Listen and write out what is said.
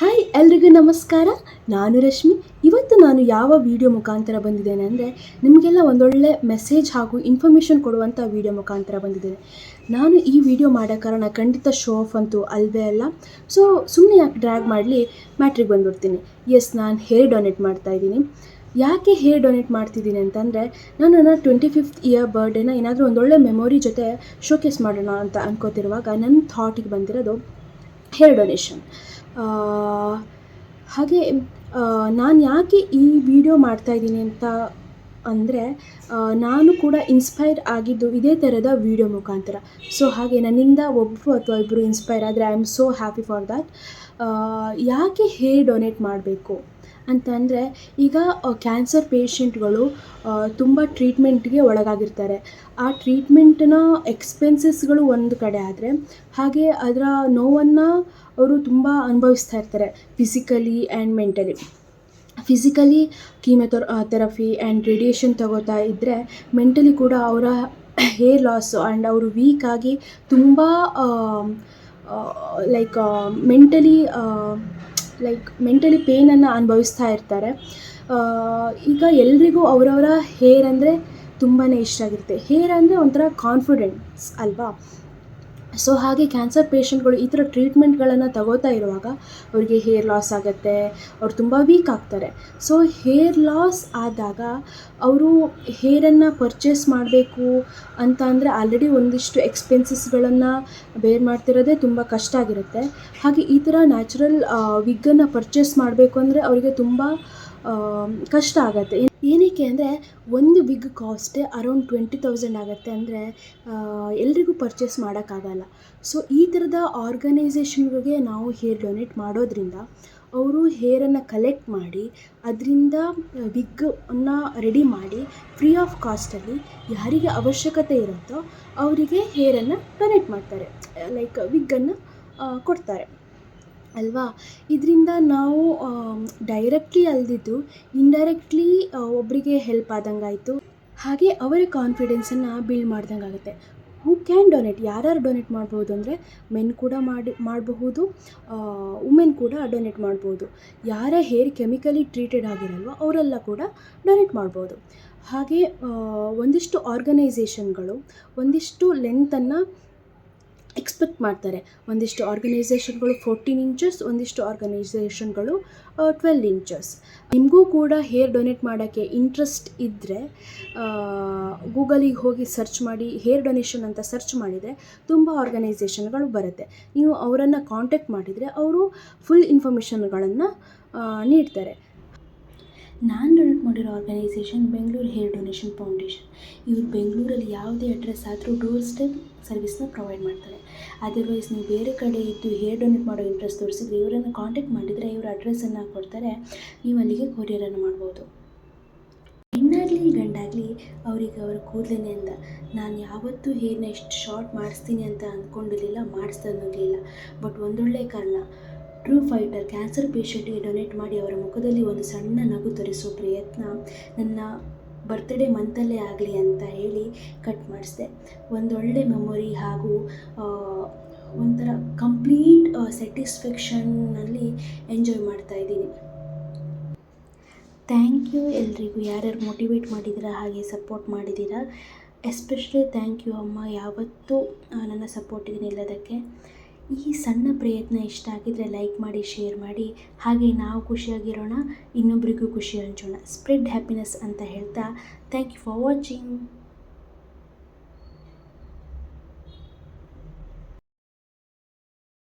Hi ಎಲ್ರಿಗೂ ನಮಸ್ಕಾರ. ನಾನು ರಶ್ಮಿ. ಇವತ್ತು ನಾನು ಯಾವ ವಿಡಿಯೋ ಮುಖಾಂತರ ಬಂದಿದ್ದೇನೆ ಅಂದರೆ ನಿಮಗೆಲ್ಲ ಒಂದೊಳ್ಳೆ ಮೆಸೇಜ್ ಹಾಗೂ ಇನ್ಫಾರ್ಮೇಷನ್ ಕೊಡುವಂಥ ವಿಡಿಯೋ ಮುಖಾಂತರ ಬಂದಿದ್ದೇನೆ. ನಾನು ಈ ವಿಡಿಯೋ ಮಾಡೋ ಕಾರಣ ಖಂಡಿತ ಶೋ ಆಫ್ ಅಂತೂ ಅಲ್ವೇ ಅಲ್ಲ. ಸೊ ಸುಮ್ಮನೆ ಯಾಕೆ ಡ್ರ್ಯಾಗ್ ಮಾಡಲಿ? ಮ್ಯಾಟ್ರಿಗೆ ಬಂದುಬಿಡ್ತೀನಿ. ಎಸ್ ನಾನು ಹೇರ್ ಡೊನೇಟ್ ಮಾಡ್ತಾ ಇದ್ದೀನಿ. ಯಾಕೆ ಹೇರ್ ಡೊನೇಟ್ ಮಾಡ್ತಿದ್ದೀನಿ ಅಂತಂದರೆ ನಾನು ನನ್ನ ಟ್ವೆಂಟಿ ಫಿಫ್ತ್ ಇಯರ್ ಬರ್ಡೇನ ಏನಾದರೂ ಒಂದೊಳ್ಳೆ ಮೆಮೊರಿ ಜೊತೆ ಶೋಕೇಸ್ ಮಾಡೋಣ ಅಂತ ಅನ್ಕೋತಿರುವಾಗ ನನ್ನ ಥಾಟಿಗೆ ಬಂದಿರೋದು ಹೇರ್ ಡೊನೇಷನ್ ಹಾಗೆ ನಾನು ಯಾಕೆ ಈ ವಿಡಿಯೋ ಮಾಡ್ತಾಯಿದ್ದೀನಿ ಅಂತ ಅಂದರೆ ನಾನು ಕೂಡ ಇನ್ಸ್ಪೈರ್ ಆಗಿದ್ದು ಇದೇ ಥರದ ವಿಡಿಯೋ ಮುಖಾಂತರ. ಸೊ ಹಾಗೆ ನನ್ನಿಂದ ಒಬ್ಬರು ಅಥವಾ ಇಬ್ಬರು ಇನ್ಸ್ಪೈರ್ ಆದರೆ I am so happy for that ಯಾಕೆ ಹೇರ್ ಡೊನೇಟ್ ಮಾಡಬೇಕು? ಅಂತಂದರೆ ಈಗ ಕ್ಯಾನ್ಸರ್ ಪೇಷಂಟ್ಗಳು ತುಂಬ ಟ್ರೀಟ್ಮೆಂಟ್ಗೆ ಒಳಗಾಗಿರ್ತಾರೆ. ಆ ಟ್ರೀಟ್ಮೆಂಟ್ನ ಎಕ್ಸ್ಪೆನ್ಸಸ್ಗಳು ಒಂದು ಕಡೆ ಆದರೆ, ಹಾಗೆ ಅದರ ನೋವನ್ನು ಅವರು ತುಂಬ ಅನುಭವಿಸ್ತಾ ಇರ್ತಾರೆ ಫಿಸಿಕಲಿ ಆ್ಯಂಡ್ ಮೆಂಟಲಿ ಫಿಸಿಕಲಿ ಕೀಮೊಥೆರ ಥೆರಪಿ ಆ್ಯಂಡ್ ರೇಡಿಯೇಷನ್ ತಗೋತಾ ಇದ್ದರೆ ಮೆಂಟಲಿ ಕೂಡ ಅವರ ಹೇರ್ ಲಾಸು ಆ್ಯಂಡ್ ಅವರು ವೀಕಾಗಿ ತುಂಬ ಲೈಕ್ ಮೆಂಟಲಿ ಲೈಕ್ ಮೆಂಟಲಿ ಪೇನನ್ನು ಅನುಭವಿಸ್ತಾ ಇರ್ತಾರೆ. ಈಗ ಎಲ್ರಿಗೂ ಅವರವರ ಹೇರ್ ಅಂದರೆ ತುಂಬಾ ಇಷ್ಟ ಆಗಿರುತ್ತೆ. ಹೇರ್ ಅಂದರೆ ಒಂಥರ ಕಾನ್ಫಿಡೆನ್ಸ್ ಅಲ್ವಾ? ಸೊ ಹಾಗೆ ಕ್ಯಾನ್ಸರ್ ಪೇಷಂಟ್ಗಳು ಈ ಥರ ಟ್ರೀಟ್ಮೆಂಟ್ಗಳನ್ನು ತಗೋತಾ ಇರುವಾಗ ಅವರಿಗೆ ಹೇರ್ ಲಾಸ್ ಆಗುತ್ತೆ, ಅವ್ರು ತುಂಬ ವೀಕ್ ಆಗ್ತಾರೆ. ಸೊ ಹೇರ್ ಲಾಸ್ ಆದಾಗ ಅವರು ಹೇರನ್ನು ಪರ್ಚೇಸ್ ಮಾಡಬೇಕು ಅಂತ ಅಂದರೆ ಆಲ್ರೆಡಿ ಒಂದಿಷ್ಟು ಎಕ್ಸ್ಪೆನ್ಸಸ್ಗಳನ್ನು ಬೇರ್ ಮಾಡ್ತಿರೋದೇ ತುಂಬ ಕಷ್ಟ ಆಗಿರುತ್ತೆ. ಹಾಗೆ ಈ ಥರ ನ್ಯಾಚುರಲ್ ವಿಗ್ಗನ್ನು ಪರ್ಚೇಸ್ ಮಾಡಬೇಕು ಅಂದರೆ ಅವರಿಗೆ ತುಂಬ ಕಷ್ಟ ಆಗುತ್ತೆ. ಏನಕ್ಕೆ ಅಂದರೆ ಒಂದು ಬಿಗ್ ಕಾಸ್ಟೇ ಅರೌಂಡ್ ಟ್ವೆಂಟಿ ತೌಸಂಡ್ ಆಗುತ್ತೆ ಅಂದರೆ ಎಲ್ರಿಗೂ ಪರ್ಚೇಸ್ ಮಾಡೋಕ್ಕಾಗಲ್ಲ. ಸೊ ಈ ಥರದ ಆರ್ಗನೈಸೇಷನ್ಗಳಿಗೆ ನಾವು ಹೇರ್ ಡೊನೇಟ್ ಮಾಡೋದ್ರಿಂದ ಅವರು ಹೇರನ್ನು ಕಲೆಕ್ಟ್ ಮಾಡಿ, ಅದರಿಂದ ವಿಗ್ಗನ್ನು ರೆಡಿ ಮಾಡಿ ಫ್ರೀ ಆಫ್ ಕಾಸ್ಟಲ್ಲಿ ಯಾರಿಗೆ ಅವಶ್ಯಕತೆ ಇರುತ್ತೋ ಅವರಿಗೆ ಹೇರನ್ನು ಡೊನೇಟ್ ಮಾಡ್ತಾರೆ. ಲೈಕ್ ವಿಗ್ಗನ್ನು ಕೊಡ್ತಾರೆ. ಅಲ್ವಾ? ಇದರಿಂದ ನಾವು ಡೈರೆಕ್ಟ್ಲಿ ಅಲ್ದಿದ್ದು ಇಂಡೈರೆಕ್ಟ್ಲಿ ಒಬ್ಬರಿಗೆ ಹೆಲ್ಪ್ ಆದಂಗಾಯಿತು. ಹಾಗೆ ಅವರ ಕಾನ್ಫಿಡೆನ್ಸನ್ನು ಬಿಲ್ಡ್ ಮಾಡ್ದಂಗೆ ಆಗುತ್ತೆ ಹೂ ಕ್ಯಾನ್ ಡೊನೇಟ್ ಯಾರ್ಯಾರು ಡೊನೇಟ್ ಮಾಡ್ಬೋದು ಅಂದರೆ ಮೆನ್ ಕೂಡ ಮಾಡಿ, ಮಾಡಬಹುದು ವುಮೆನ್ ಕೂಡ ಡೊನೇಟ್ ಮಾಡ್ಬೋದು. ಯಾರ ಹೇರ್ ಕೆಮಿಕಲಿ ಟ್ರೀಟೆಡ್ ಆಗಿರಲ್ವೋ, ಅವರೆಲ್ಲ ಕೂಡ ಡೊನೇಟ್ ಮಾಡ್ಬೋದು. ಹಾಗೆ ಒಂದಿಷ್ಟು ಆರ್ಗನೈಸೇಷನ್ಗಳು ಒಂದಿಷ್ಟು ಲೆಂತನ್ನು ಎಕ್ಸ್ಪೆಕ್ಟ್ ಮಾಡ್ತಾರೆ. ಒಂದಿಷ್ಟು ಆರ್ಗನೈಸೇಷನ್ಗಳು ಫೋರ್ಟೀನ್ ಇಂಚಸ್ ಒಂದಿಷ್ಟು ಆರ್ಗನೈಸೇಷನ್ಗಳು ಟ್ವೆಲ್ ಇಂಚಸ್ ನಿಮಗೂ ಕೂಡ ಹೇರ್ ಡೊನೇಟ್ ಮಾಡೋಕ್ಕೆ ಇಂಟ್ರೆಸ್ಟ್ ಇದ್ದರೆ ಗೂಗಲಿಗೆ ಹೋಗಿ ಸರ್ಚ್ ಮಾಡಿ ಹೇರ್ ಡೊನೇಷನ್ ಅಂತ ಸರ್ಚ್ ಮಾಡಿದರೆ ತುಂಬ ಆರ್ಗನೈಸೇಷನ್ಗಳು ಬರುತ್ತೆ. ನೀವು ಅವರನ್ನು ಕಾಂಟ್ಯಾಕ್ಟ್ ಮಾಡಿದರೆ ಅವರು ಫುಲ್ ಇನ್ಫಾರ್ಮೇಷನ್ಗಳನ್ನು ನೀಡ್ತಾರೆ. ನಾನು ಡೊನೇಟ್ ಮಾಡಿರೋ organisation Bengaluru hair donation foundation ಇವರು ಬೆಂಗಳೂರಲ್ಲಿ ಯಾವುದೇ ಅಡ್ರೆಸ್ ಆದರೂ ಡೋರ್ ಸ್ಟೆಪ್ ಸರ್ವಿಸ್ನ ಪ್ರೊವೈಡ್ ಮಾಡ್ತಾರೆ. ಅದರ್ವೈಸ್ ನೀವು ಬೇರೆ ಕಡೆ ಇದ್ದು ಹೇರ್ ಡೊನೇಟ್ ಮಾಡೋ ಇಂಟ್ರೆಸ್ಟ್ ತೋರಿಸಿದ್ರೆ ಇವರನ್ನು ಕಾಂಟ್ಯಾಕ್ಟ್ ಮಾಡಿದರೆ ಇವರು ಅಡ್ರೆಸ್ಸನ್ನು ಕೊಡ್ತಾರೆ. ನೀವು ಅಲ್ಲಿಗೆ ಕೊರಿಯರನ್ನು ಮಾಡ್ಬೋದು. ಹೆಣ್ಣಾಗಲಿ ಗಂಡಾಗಲಿ ಅವರಿಗೆ ಅವರ ಕೂದಲೇ ಅಂದ. ನಾನು ಯಾವತ್ತೂ ಹೇರ್ನ ಇಷ್ಟು ಶಾರ್ಟ್ ಮಾಡಿಸ್ತೀನಿ ಅಂತ ಅಂದ್ಕೊಂಡಿರಲಿಲ್ಲ ಮಾಡಿಸ್ದಂಗಿಲ್ಲ ಬಟ್ ಒಂದೊಳ್ಳೆ ಕಾರಣ. ಟ್ರೂ ಫೈಟರ್ ಕ್ಯಾನ್ಸರ್ ಪೇಷಂಟಿಗೆ ಡೊನೇಟ್ ಮಾಡಿ ಅವರ ಮುಖದಲ್ಲಿ ಒಂದು ಸಣ್ಣ ನಗು ತರಿಸೋ ಪ್ರಯತ್ನ ನನ್ನ ಬರ್ತ್ಡೇ ಮಂತಲ್ಲೇ ಆಗಲಿ ಅಂತ ಹೇಳಿ ಕಟ್ ಮಾಡಿಸಿದೆ. ಒಂದೊಳ್ಳೆ ಮೆಮೊರಿ ಹಾಗೂ ಒಂಥರ ಕಂಪ್ಲೀಟ್ ಸ್ಯಾಟಿಸ್ಫ್ಯಾಕ್ಷನ್ನಲ್ಲಿ ಎಂಜಾಯ್ ಮಾಡ್ತಾ ಇದ್ದೀನಿ. ಥ್ಯಾಂಕ್ ಯು ಎಲ್ರಿಗೂ. ಯಾರ್ಯಾರು ಮೋಟಿವೇಟ್ ಮಾಡಿದ್ದೀರಾ, ಹಾಗೆ ಸಪೋರ್ಟ್ ಮಾಡಿದ್ದೀರಾ, ಎಸ್ಪೆಷಲಿ ಥ್ಯಾಂಕ್ ಯು ಅಮ್ಮ. ಯಾವತ್ತೂ ನನ್ನ ಸಪೋರ್ಟಿಗೆ ನಿಲ್ಲೋದಕ್ಕೆ ಈ ಸಣ್ಣ ಪ್ರಯತ್ನ ಇಷ್ಟ ಆಗಿದರೆ ಲೈಕ್ ಮಾಡಿ ಶೇರ್ ಮಾಡಿ. ಹಾಗೆ ನಾವು ಖುಷಿಯಾಗಿರೋಣ ಇನ್ನೊಬ್ಬರಿಗೂ ಖುಷಿ ಹಂಚೋಣ. ಸ್ಪ್ರೆಡ್ ಹ್ಯಾಪಿನೆಸ್ ಅಂತ ಹೇಳ್ತಾ ಥ್ಯಾಂಕ್ ಯು ಫಾರ್ ವಾಚಿಂಗ್